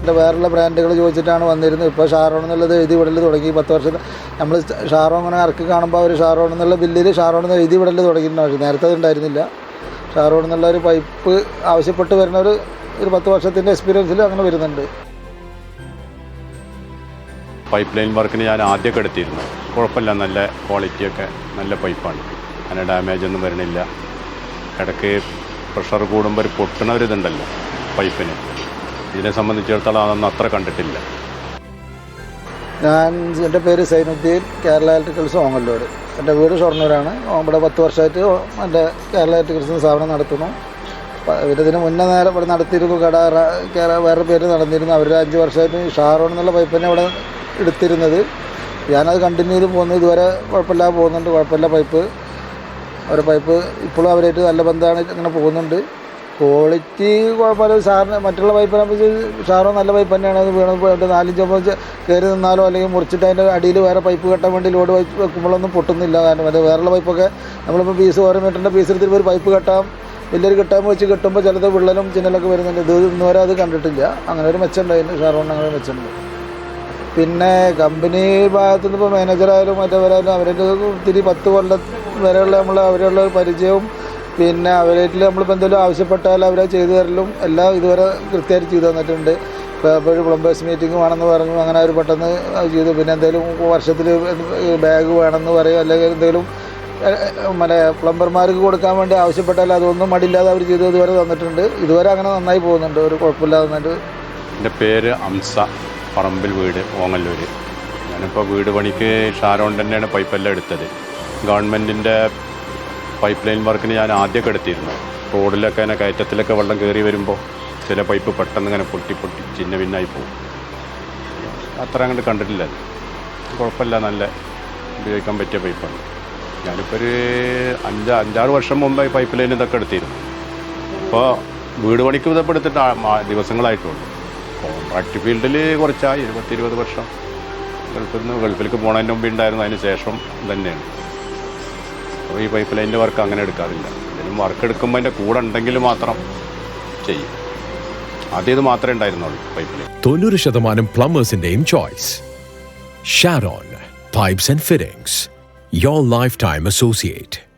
ഷാരോണിന്റെ വേറെയുള്ള ബ്രാൻഡുകൾ ചോദിച്ചിട്ടാണ് വന്നിരുന്നത്. ഇപ്പോൾ ഷാറോൺ എന്നുള്ളത് എഴുതി വിടൽ തുടങ്ങി. പത്ത് വർഷം നമ്മൾ ഷാറോൺ അങ്ങനെ ഇറക്കി കാണുമ്പോൾ അവർ ഷാറോൺ എന്നുള്ള ബില്ലിൽ ഷാറോൺ എന്ന് എഴുതി വിടൽ തുടങ്ങിയിട്ടുണ്ടാവും നേരത്തെ അത് ഉണ്ടായിരുന്നില്ല. ഷാറോൺ എന്നുള്ള ഒരു പൈപ്പ് ആവശ്യപ്പെട്ട് വരുന്ന ഒരു ഒരു പത്ത് വർഷത്തിന്റെ എക്സ്പീരിയൻസിൽ അങ്ങനെ വരുന്നുണ്ട്. പൈപ്പ് ലൈൻ വർക്കിന് ഞാൻ ആദ്യമൊക്കെ എടുത്തിരുന്നു. കുഴപ്പമില്ല നല്ല ക്വാളിറ്റിയൊക്കെ നല്ല പൈപ്പാണ് അങ്ങനെ ഡാമേജ് ഒന്നും വരണില്ല. ഇടയ്ക്ക് പ്രഷർ കൂടുമ്പോൾ ഒരു പൊട്ടണ ഒരു ഇതുണ്ടല്ലോ പൈപ്പിന് ഇതിനെ സംബന്ധിച്ചിടത്തോളം അതൊന്നും അത്ര കണ്ടിട്ടില്ല. ഞാൻ എന്റെ പേര് സൈനുദ്ദീൻ കേരള ഇലക്ട്രിക്കൽസ് ഓങ്ങല്ലൂർ എന്റെ വീട് ഷൊർണൂരാണ്. ഇവിടെ പത്ത് വർഷമായിട്ട് എന്റെ കേരള ഇലക്ട്രിക്കൽസ് സ്ഥാപനം നടത്തുന്നു. പിന്നെ ഇതിന് മുന്നേ നേരം ഇവിടെ നടത്തിയിരുന്നു കട വേറെ പേര് നടന്നിരുന്നു. അവർ അഞ്ച് വർഷമായിട്ട് ഷാറോൺ എന്നുള്ള പൈപ്പ് തന്നെ ഇവിടെ എടുത്തിരുന്നത്. ഞാനത് കണ്ടിന്യൂ ചെയ്ത് പോകുന്നു. ഇതുവരെ കുഴപ്പമില്ലാതെ പോകുന്നുണ്ട്. കുഴപ്പമില്ല പൈപ്പ് അവരുടെ പൈപ്പ് ഇപ്പോഴും അവരായിട്ട് നല്ല ബന്ധമാണ് അങ്ങനെ പോകുന്നുണ്ട്. ക്വാളിറ്റി കുഴപ്പമില്ല. സാറിന് മറ്റുള്ള പൈപ്പിനെ അപേക്ഷിച്ച് ഷാറോ നല്ല പൈപ്പ് തന്നെയാണ്. അത് വീണ് പോയിട്ട് നാലഞ്ച് വെച്ച് കയറി നിന്നാലോ അല്ലെങ്കിൽ മുറിച്ചിട്ട് അതിന്റെ അടിയിൽ വേറെ പൈപ്പ് കെട്ടാൻ വേണ്ടി ലോഡ് വെക്കുമ്പോഴൊന്നും പൊട്ടുന്നില്ല. കാരണം മറ്റേ വേറെയുള്ള പൈപ്പൊക്കെ നമ്മളിപ്പോൾ പീസ് ഓരോ മീറ്ററിന്റെ പീസ് എടുത്തിട്ട് ഒരു പൈപ്പ് കെട്ടാം. വലിയൊരു കെട്ടാൻ വെച്ച് കെട്ടുമ്പോൾ ചിലത് വിള്ളലും ചിന്നലൊക്കെ വരുന്നുണ്ട്. ഇത് ഇന്ന് വരെ അത് കണ്ടിട്ടില്ല. അങ്ങനെ ഒരു മെച്ചമുണ്ടായിരുന്നു ഷാറോണിന് അങ്ങനെ മെച്ചമുണ്ട് പിന്നെ കമ്പനി ഭാഗത്തു നിന്ന് ഇപ്പോൾ മാനേജറായാലും മറ്റവരായാലും അവരുടെ ഒത്തിരി പത്ത് കൊല്ലം വരെയുള്ള നമ്മൾ അവരുള്ള പരിചയവും പിന്നെ അവരായിട്ട് നമ്മളിപ്പോൾ എന്തെങ്കിലും ആവശ്യപ്പെട്ടാൽ അവരെ ചെയ്തു തരലും. എല്ലാം ഇതുവരെ കൃത്യമായിട്ട് ചെയ്തു തന്നിട്ടുണ്ട്. ഇപ്പോൾ എപ്പോഴും പ്ലംബേഴ്സ് മീറ്റിംഗ് വേണമെന്ന് പറഞ്ഞു. അങ്ങനെ അവർ പെട്ടെന്ന് ചെയ്തു. പിന്നെ എന്തെങ്കിലും വർഷത്തിൽ ബാഗ് വേണമെന്ന് പറയും. അല്ലെങ്കിൽ എന്തെങ്കിലും മറ്റേ പ്ലംബർമാർക്ക് കൊടുക്കാൻ വേണ്ടി ആവശ്യപ്പെട്ടാൽ അതൊന്നും മടിയില്ലാതെ അവർ ചെയ്ത് ഇതുവരെ തന്നിട്ടുണ്ട്. ഇതുവരെ അങ്ങനെ നന്നായി പോകുന്നുണ്ട്. ഒരു കുഴപ്പമില്ലാതെ നന്നായിട്ട് എന്റെ പേര് അംസ. പറമ്പിൽ വീട് ഓങ്ങല്ലൂർ ഞാനിപ്പോൾ വീട് പണിക്ക് ഷാരോൺ തന്നെയാണ് പൈപ്പെല്ലാം എടുത്തത്. ഗവൺമെന്റിന്റെ പൈപ്പ് ലൈൻ വർക്കിന് ഞാൻ ആദ്യമൊക്കെ എടുത്തിരുന്നു. റോഡിലൊക്കെ ഇങ്ങനെ കയറ്റത്തിലൊക്കെ വെള്ളം കയറി വരുമ്പോൾ ചില പൈപ്പ് പെട്ടെന്ന് ഇങ്ങനെ പൊട്ടി പൊട്ടി ചിന്ന ഭിന്നായി പോകും. അത്ര അങ്ങോട്ട് കണ്ടിട്ടില്ല. കുഴപ്പമില്ല നല്ല ഉപയോഗിക്കാൻ പറ്റിയ പൈപ്പാണ് ഞാനിപ്പോൾ ഒരു അഞ്ച് അഞ്ചാറ് വർഷം മുമ്പ് പൈപ്പ് ലൈൻ ഇതൊക്കെ എടുത്തിരുന്നു. ഇപ്പോൾ വീട് പണിക്ക് ഇതൊക്കെ എടുത്തിട്ട് ദിവസങ്ങളായിട്ടുള്ളൂ. കോൺട്രാക്ട് ഫീൽഡിൽ കുറച്ചായി ഇരുപത്തി ഇരുപത് വർഷം. ഗൾഫിൽ നിന്ന് ഗൾഫിലേക്ക് പോണതിന് മുമ്പ് ഉണ്ടായിരുന്നു അതിന് ശേഷം തന്നെയാണ് ഈ പൈപ്പ് ലൈനിന്റെ വർക്ക് അങ്ങനെ എടുക്കാറില്ല. എന്തെങ്കിലും വർക്ക് എടുക്കുമ്പോൾ അതിന്റെ കൂടെ ഉണ്ടെങ്കിൽ മാത്രം ചെയ്യും. ഇത് മാത്രമേ ഉണ്ടായിരുന്നുള്ളൂ പൈപ്പ് ലൈൻ തൊണ്ണൂറ് ശതമാനം പ്ലംബേഴ്സിന്റെയും choice Sharon pipes and fittings your lifetime associate